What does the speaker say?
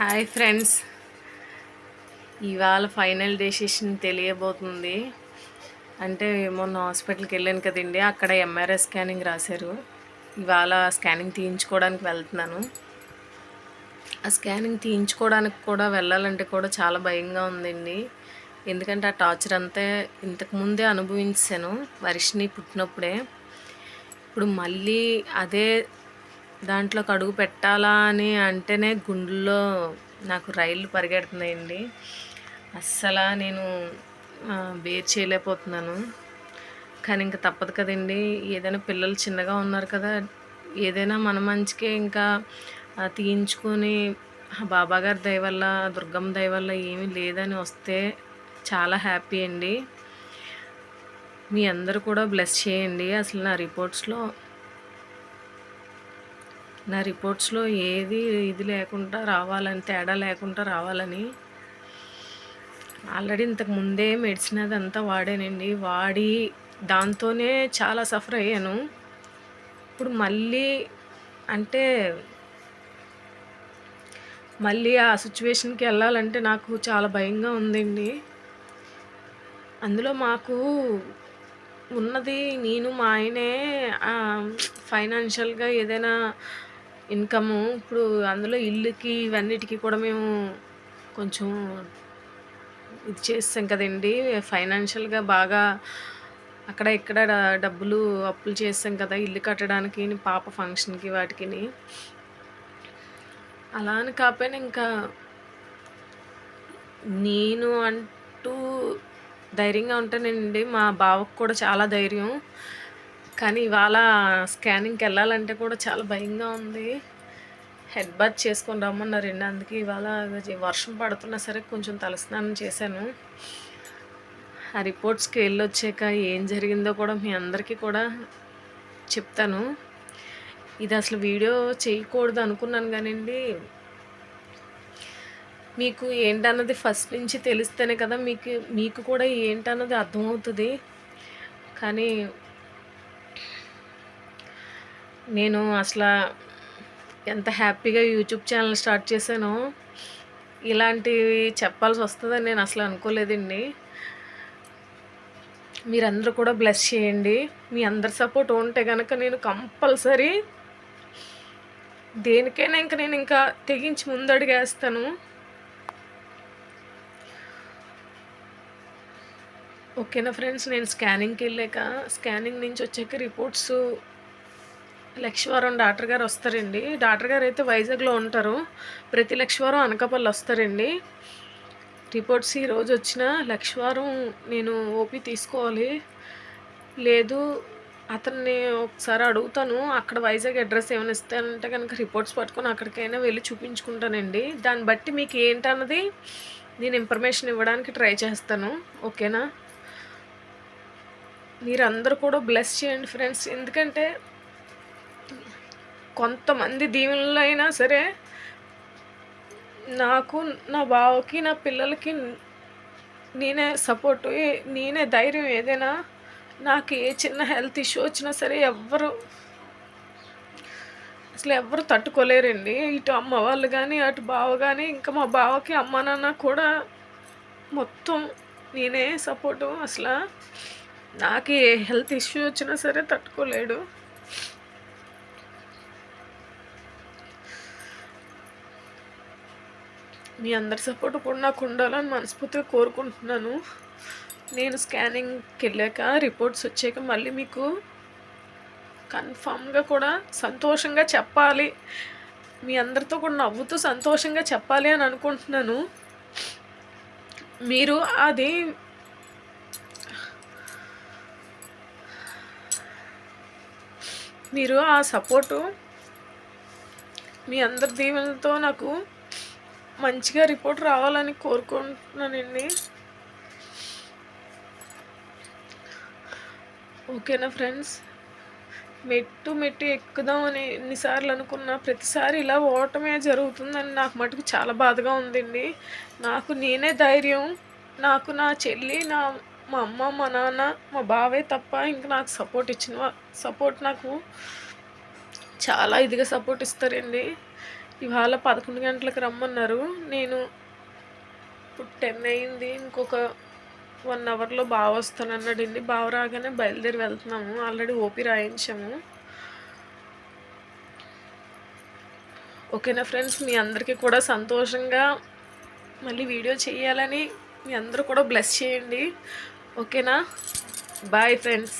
Hi friends. ఇవాళ final decision తెలియబోతుంది. అంటే మొన్న హాస్పిటల్కి వెళ్ళాను కదండి అక్కడ ఎంఆర్ఐ స్కానింగ్ రాశారు. ఇవాళ స్కానింగ్ తీయించుకోవడానికి వెళ్తున్నాను. ఆ స్కానింగ్ తీయించుకోవడానికి కూడా వెళ్ళాలంటే కూడా చాలా భయంగా ఉందండి. ఎందుకంటే ఆ టార్చర్ అంతా ఇంతకు ముందే అనుభవించాను వర్షిని పుట్టినప్పుడే. ఇప్పుడు మళ్ళీ అదే దాంట్లోకి అడుగు పెట్టాలా అని అంటేనే గుండెల్లో నాకు రైళ్ళు పరిగెడుతున్నాయండి. అస్సలు నేను బేర్ చేయలేకపోతున్నాను. కానీ ఇంకా తప్పదు కదండి. ఏదైనా పిల్లలు చిన్నగా ఉన్నారు కదా ఏదైనా మన మంచికే ఇంకా తీయించుకొని బాబాగారి దయ వల్ల దుర్గమ్మ దయ వల్ల ఏమీ లేదని వస్తే చాలా హ్యాపీ అండి. మీ అందరూ కూడా బ్లెస్ చేయండి. అసలు నా రిపోర్ట్స్లో నా రిపోర్ట్స్లో ఏది ఇది లేకుండా రావాలని తేడా లేకుండా రావాలని ఆల్రెడీ ఇంతకు ముందే మెడిసిన్ అదంతా వాడానండి. వాడి దాంతోనే చాలా సఫర్ అయ్యాను. ఇప్పుడు మళ్ళీ అంటే మళ్ళీ ఆ సిచ్యువేషన్కి వెళ్ళాలంటే నాకు చాలా భయంగా ఉందండి. అందులో మాకు ఉన్నది నేను మా ఆయనే ఫైనాన్షియల్గా ఏదైనా ఇన్కము ఇప్పుడు అందులో ఇల్లుకి ఇవన్నిటికి కూడా మేము కొంచెం ఇది చేస్తాం కదండి. ఫైనాన్షియల్గా బాగా అక్కడ ఇక్కడ డబ్బులు అప్పులు చేస్తాం కదా ఇల్లు కట్టడానికి పాప ఫంక్షన్కి వాటికి అలా అని కాకపోయినా ఇంకా నేను అంటూ ధైర్యంగా ఉంటానండి. మా బావకు కూడా చాలా ధైర్యం. కానీ ఇవాళ స్కానింగ్కి వెళ్ళాలంటే కూడా చాలా భయంగా ఉంది. హెడ్ బాత్ చేసుకొని రమ్మన్నారండి అందుకే ఇవాళ వర్షం పడుతున్నా సరే కొంచెం తలస్నానం చేశాను. ఆ రిపోర్ట్స్కి వెళ్ళి వచ్చాక ఏం జరిగిందో కూడా మీ అందరికీ కూడా చెప్తాను. ఇది అసలు వీడియో చేయకూడదు అనుకున్నాను కానివ్వండి మీకు ఏంటన్నది ఫస్ట్ నుంచి తెలిస్తేనే కదా మీకు మీకు కూడా ఏంటన్నది అర్థమవుతుంది. కానీ నేను అసలు ఎంత హ్యాపీగా యూట్యూబ్ ఛానల్ స్టార్ట్ చేశానో ఇలాంటివి చెప్పాల్సి వస్తుందని నేను అసలు అనుకోలేదండి. మీరందరూ కూడా బ్లెస్ చేయండి. మీ అందరి సపోర్ట్ ఉంటే కనుక నేను కంపల్సరీ దేనికైనా ఇంకా నేను ఇంకా తెగించి ముందడుగేస్తాను. ఓకేనా ఫ్రెండ్స్? నేను స్కానింగ్కి వెళ్ళాక స్కానింగ్ నుంచి వచ్చాక రిపోర్ట్స్ లక్ష్మీవారం డాక్టర్ గారు వస్తారండి. డాక్టర్ గారు అయితే వైజాగ్లో ఉంటారు. ప్రతి లక్ష్మీవారం అనకాపల్లి వస్తారండి. రిపోర్ట్స్ ఈరోజు వచ్చిన లక్ష్మీవారం నేను ఓపీ తీసుకోవాలి. లేదు అతన్ని ఒకసారి అడుగుతాను. అక్కడ వైజాగ్ అడ్రస్ ఏమైనా ఇస్తానంటే కనుక రిపోర్ట్స్ పట్టుకొని అక్కడికైనా వెళ్ళి చూపించుకుంటానండి. దాన్ని బట్టి మీకు ఏంటన్నది నేను ఇన్ఫర్మేషన్ ఇవ్వడానికి ట్రై చేస్తాను. ఓకేనా? మీరందరూ కూడా బ్లెస్ చేయండి ఫ్రెండ్స్. ఎందుకంటే కొంతమంది దీవెనలు అయినా సరే నాకు నా బావకి నా పిల్లలకి నేనే సపోర్టు నేనే ధైర్యం ఏదైనా నాకు ఏ చిన్న హెల్త్ ఇష్యూ వచ్చినా సరే ఎవ్వరు అసలు ఎవ్వరు తట్టుకోలేరండి. ఇటు అమ్మ వాళ్ళు కానీ అటు బావ కానీ ఇంకా మా బావకి అమ్మ నాన్న కూడా మొత్తం నేనే సపోర్టు అసలు నాకు ఏ హెల్త్ ఇష్యూ వచ్చినా సరే తట్టుకోలేడు. మీ అందరి సపోర్ట్ కూడా నాకు ఉండాలని మనస్ఫూర్తిగా కోరుకుంటున్నాను. నేను స్కానింగ్కి వెళ్ళాక రిపోర్ట్స్ వచ్చాక మళ్ళీ మీకు కన్ఫామ్గా కూడా సంతోషంగా చెప్పాలి. మీ అందరితో కూడా నవ్వుతూ సంతోషంగా చెప్పాలి అని అనుకుంటున్నాను. మీరు అది మీరు ఆ సపోర్టు మీ అందరి దీవెనతో నాకు మంచిగా రిపోర్ట్ రావాలని కోరుకుంటున్నానండి. ఓకేనా ఫ్రెండ్స్? మెట్టు మెట్టు ఎక్కుదామని ఎన్నిసార్లు అనుకున్నా ప్రతిసారి ఇలా ఓటమే జరుగుతుందని నాకు మటుకు చాలా బాధగా ఉందండి. నాకు నేనే ధైర్యం. నాకు నా చెల్లి నా మా అమ్మ మా నాన్న మా బావే తప్ప ఇంక నాకు సపోర్ట్ ఇచ్చిన సపోర్ట్ నాకు చాలా ఇదిగా సపోర్ట్ ఇస్తారండి. ఇవాళ పదకొండు గంటలకు రమ్మన్నారు. నేను ఇప్పుడు టెన్ అయింది. ఇంకొక వన్ అవర్లో బాగా వస్తానన్నాడండి బాగా రాగానే బయలుదేరి వెళ్తున్నాము. ఆల్రెడీ ఓపీ రాయించాము. ఓకేనా ఫ్రెండ్స్? మీ అందరికీ కూడా సంతోషంగా మళ్ళీ వీడియో చేయాలని మీ అందరూ కూడా బ్లెస్ చేయండి. ఓకేనా? Bye friends.